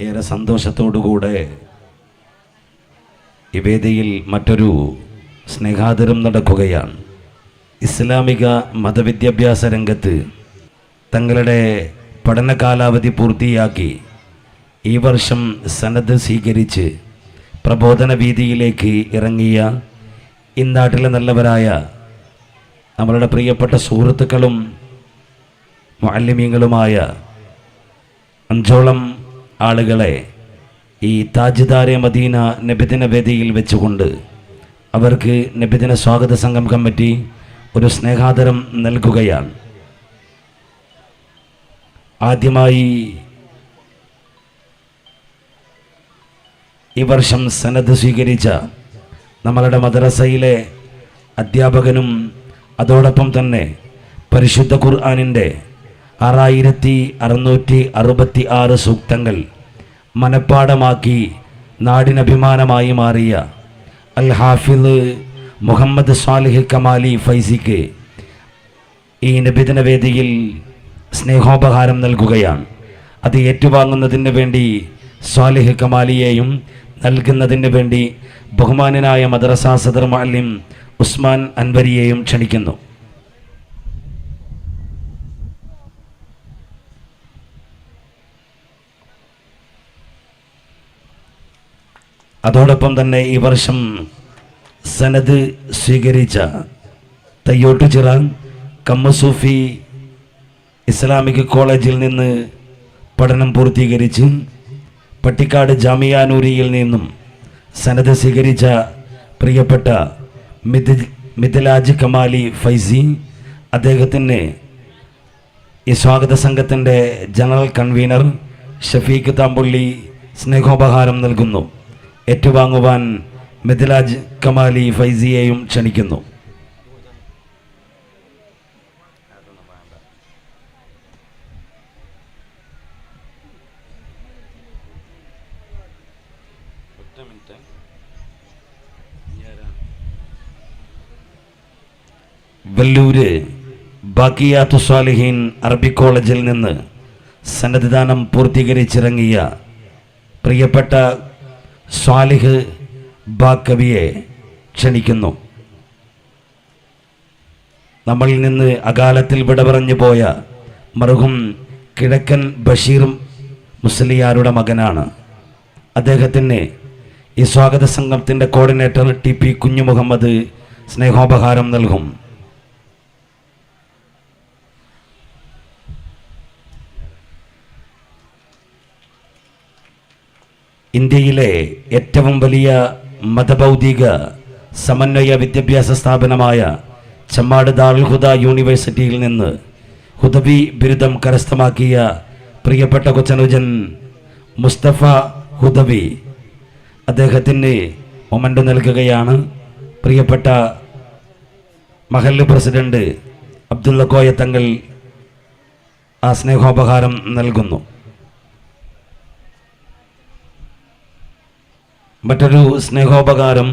ഏറെ സന്തോഷത്തോടുകൂടെ ഈ വേദിയിൽ മറ്റൊരു സ്നേഹാദരം നടക്കുകയാണ്. ഇസ്ലാമിക മതവിദ്യാഭ്യാസ രംഗത്ത് തങ്ങളുടെ പഠന കാലാവധി പൂർത്തിയാക്കി ഈ വർഷം സന്നദ്ധ സ്വീകരിച്ച് പ്രബോധന വീതിയിലേക്ക് ഇറങ്ങിയ ഇന്നാട്ടിലെ നല്ലവരായ നമ്മളുടെ പ്രിയപ്പെട്ട സുഹൃത്തുക്കളും മാലിന്യങ്ങളുമായ അഞ്ചോളം ആളുകളെ ഈ താജ്ദാരെ മദീന നബിദിന വേദിയിൽ വെച്ചുകൊണ്ട് അവർക്ക് നബിദിന സ്വാഗത സംഘം കമ്മിറ്റി ഒരു സ്നേഹാദരം നൽകുകയാണ്. ആദ്യമായി ഈ വർഷം സന്നദ്ധ സ്വീകരിച്ച നമ്മളുടെ മദ്രസയിലെ അധ്യാപകനും അതോടൊപ്പം തന്നെ പരിശുദ്ധ ഖുർആാനിന്റെ ആറായിരത്തി അറുന്നൂറ്റി അറുപത്തി ആറ് സൂക്തങ്ങൾ മനഃപ്പാടമാക്കി നാടിനഭിമാനമായി മാറിയ അൽ ഹാഫിദ് മുഹമ്മദ് സാലിഹ് കമാലി ഫൈസിക്ക് ഈ നബിദിന വേദിയിൽ സ്നേഹോപഹാരം നൽകുകയാണ്. അത് ഏറ്റുവാങ്ങുന്നതിന് വേണ്ടി സാലിഹ് കമാലിയെയും നൽകുന്നതിന് വേണ്ടി ബഹുമാനനായ മദ്രസ സദർ മാലിം ഉസ്മാൻ അൻവരിയെയും ക്ഷണിക്കുന്നു. അതോടൊപ്പം തന്നെ ഈ വർഷം സനത് സ്വീകരിച്ച തയ്യോട്ടുചിറ കമ്മസൂഫി ഇസ്ലാമിക് കോളേജിൽ നിന്ന് പഠനം പൂർത്തീകരിച്ച് പട്ടിക്കാട് ജാമിയാനൂരിയിൽ നിന്നും സനത് സ്വീകരിച്ച പ്രിയപ്പെട്ട മിഥി മിഥിലാജ് കമാലി ഫൈസി അദ്ദേഹത്തിന് ഈ സ്വാഗത സംഘത്തിന്റെ ജനറൽ കൺവീനർ ഷഫീഖ് താമ്പുള്ളി സ്നേഹോപഹാരം നൽകുന്നു. ഏറ്റുവാങ്ങുവാൻ മിഥിലാജ് കമാലി ഫൈസിയെയും ക്ഷണിക്കുന്നു. വെല്ലൂര് ബാക്കിയാത്തു സ്വാലിഹീൻ അറബി കോളേജിൽ നിന്ന് സന്നദ്ധാനം പൂർത്തീകരിച്ചിറങ്ങിയ പ്രിയപ്പെട്ട സ്വാലിഹ് ബാക്കവിയെ ക്ഷണിക്കുന്നു. നമ്മളിൽ നിന്ന് അകാലത്തിൽ വിട പറഞ്ഞു പോയ മറുഹും കിഴക്കൻ ബഷീർ മുസ്ലിയാരുടെ മകനാണ്. അദ്ദേഹത്തിന് ഈ സ്വാഗത സംഘത്തിന്റെ കോർഡിനേറ്റർ ടി പി കുഞ്ഞു മുഹമ്മദ് സ്നേഹോപഹാരം നൽകും. ഇന്ത്യയിലെ ഏറ്റവും വലിയ മതഭൗതിക സമന്വയ വിദ്യാഭ്യാസ സ്ഥാപനമായ ചമ്മാട് ദാൽഹുദ യൂണിവേഴ്സിറ്റിയിൽ നിന്ന് ഹുദബി ബിരുദം കരസ്ഥമാക്കിയ പ്രിയപ്പെട്ട കൊച്ചനുജൻ മുസ്തഫ ഹുദബി അദ്ദേഹത്തിന് മൊമെന്റ് നൽകുകയാണ്. പ്രിയപ്പെട്ട മഹല്ല് പ്രസിഡന്റ് അബ്ദുള്ള കോയ തങ്ങൾ ആ സ്നേഹോപഹാരം നൽകുന്നു. മറ്റൊരു സ്നേഹോപകാരം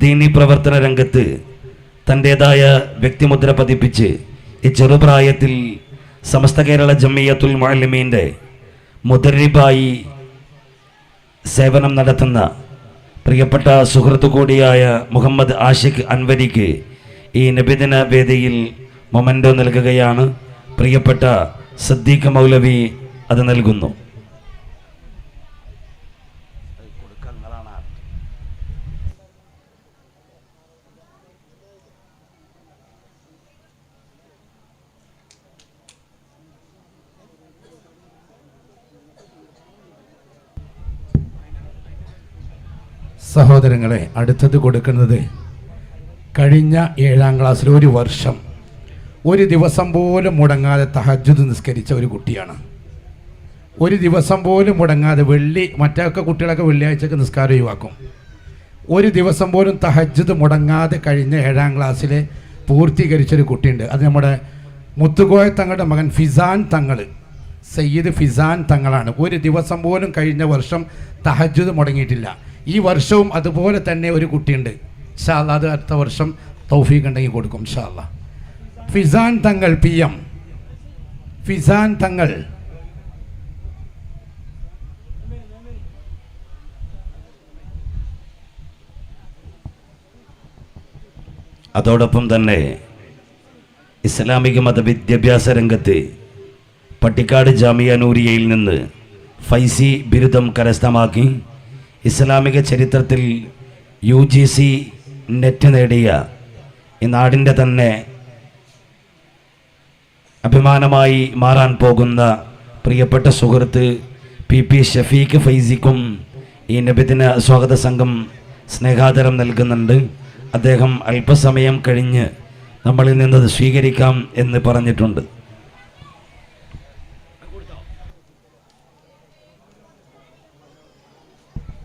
ദീനി പ്രവർത്തന രംഗത്ത് തന്റേതായ വ്യക്തിമുദ്ര പതിപ്പിച്ച് ഈ ചെറുപ്രായത്തിൽ സമസ്ത കേരള ജമ്മിയത്തുൽ മാലിമീന്റെ മുദരിബായി സേവനം നടത്തുന്ന പ്രിയപ്പെട്ട സുഹൃത്തു കൂടിയായ മുഹമ്മദ് ആഷിഖ് അൻവരിക്ക് ഈ നബിദിന വേദിയിൽ മൊമന്റോ നൽകുകയാണ്. പ്രിയപ്പെട്ട സദ്ദീഖ് മൗലവി അത് നൽകുന്നു. സഹോദരങ്ങളെ അടുത്തത് കൊടുക്കുന്നത് കഴിഞ്ഞ ഏഴാം ക്ലാസ്സിൽ ഒരു വർഷം ഒരു ദിവസം പോലും മുടങ്ങാതെ തഹജ്ജുദ് നിസ്കരിച്ച ഒരു കുട്ടിയാണ്. ഒരു ദിവസം പോലും മുടങ്ങാതെ വെള്ളി മറ്റൊക്കെ കുട്ടികളൊക്കെ വെള്ളിയാഴ്ചക്ക് നിസ്കാരം ഒഴിവാക്കും. ഒരു ദിവസം പോലും തഹജ്ജുദ് മുടങ്ങാതെ കഴിഞ്ഞ ഏഴാം ക്ലാസ്സിൽ പൂർത്തീകരിച്ചൊരു കുട്ടിയുണ്ട്. അത് നമ്മുടെ മുത്തുകോയ തങ്ങളുടെ മകൻ ഫിസാൻ തങ്ങൾ സയ്യിദ് ഫിസാൻ തങ്ങളാണ്. ഒരു ദിവസം പോലും കഴിഞ്ഞ വർഷം തഹജ്ജുദ് മുടങ്ങിയിട്ടില്ല. ഈ വർഷവും അതുപോലെ തന്നെ ഒരു കുട്ടിയുണ്ട്. ഷാല്ല അത് അടുത്ത വർഷം തൗഫീഖ് ഉണ്ടെങ്കിൽ കൊടുക്കും ഷാല്ല ഫിസാൻ തങ്ങൾ പി എം. ഫിസാൻ തങ്ങൾ. അതോടൊപ്പം തന്നെ ഇസ്ലാമിക മത വിദ്യാഭ്യാസ രംഗത്ത് പട്ടിക്കാട് ജാമിയ നൂരിയയിൽ നിന്ന് ഫൈസി ബിരുദം കരസ്ഥമാക്കി ഇസ്ലാമിക ചരിത്രത്തിൽ യു ജി സി നെറ്റ് നേടിയ ഈ നാടിന്റെ തന്നെ അഭിമാനമായി മാറാൻ പോകുന്ന പ്രിയപ്പെട്ട സുഹൃത്ത് പി പി ഷഫീഖ് ഫൈസിക്കും ഈ നബിദിന സ്വാഗത സംഘം സ്നേഹാദരം നൽകുന്നുണ്ട്. അദ്ദേഹം അല്പസമയം കഴിഞ്ഞ് നമ്മളിൽ നിന്നത് സ്വീകരിക്കാം എന്ന് പറഞ്ഞിട്ടുണ്ട്.